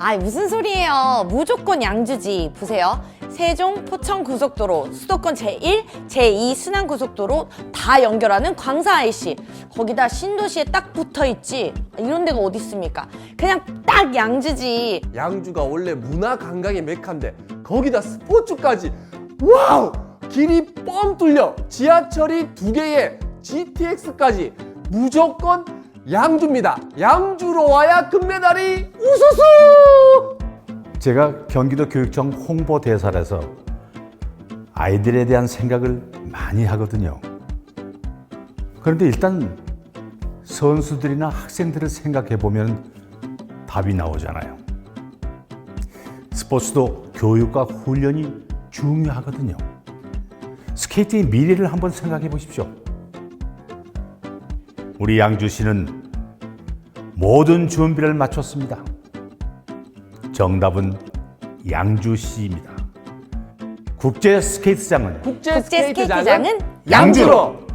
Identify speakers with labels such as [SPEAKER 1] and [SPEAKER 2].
[SPEAKER 1] 아 무슨 소리예요? 무조건 양주지. 보세요. 세종 포천 고속도로, 수도권 제1, 제2 순환 고속도로 다 연결하는 광사 IC. 거기다 신도시에 딱 붙어 있지. 이런 데가 어디 있습니까? 그냥 딱 양주지.
[SPEAKER 2] 양주가 원래 문화 관광의 메카인데 거기다 스포츠까지 와우 길이 뻥 뚫려 지하철이 두 개에 GTX까지 무조건 양주입니다 양주로 와야 금메달이 우수수
[SPEAKER 3] 제가 경기도 교육청 홍보대사라서 아이들에 대한 생각을 많이 하거든요. 그런데 일단 선수들이나 학생들을 생각해 보면 답이 나오잖아요. 스포츠도 교육과 훈련이 중요하거든요. 스케이트의 미래를 한번 생각해 보십시오. 우리 양주시는 모든 준비를 마쳤습니다. 정답은 양주시입니다. 국제 스케이트장은
[SPEAKER 2] 국제,
[SPEAKER 1] 국제
[SPEAKER 2] 스케이트장은
[SPEAKER 1] 스케이트장은
[SPEAKER 2] 양주로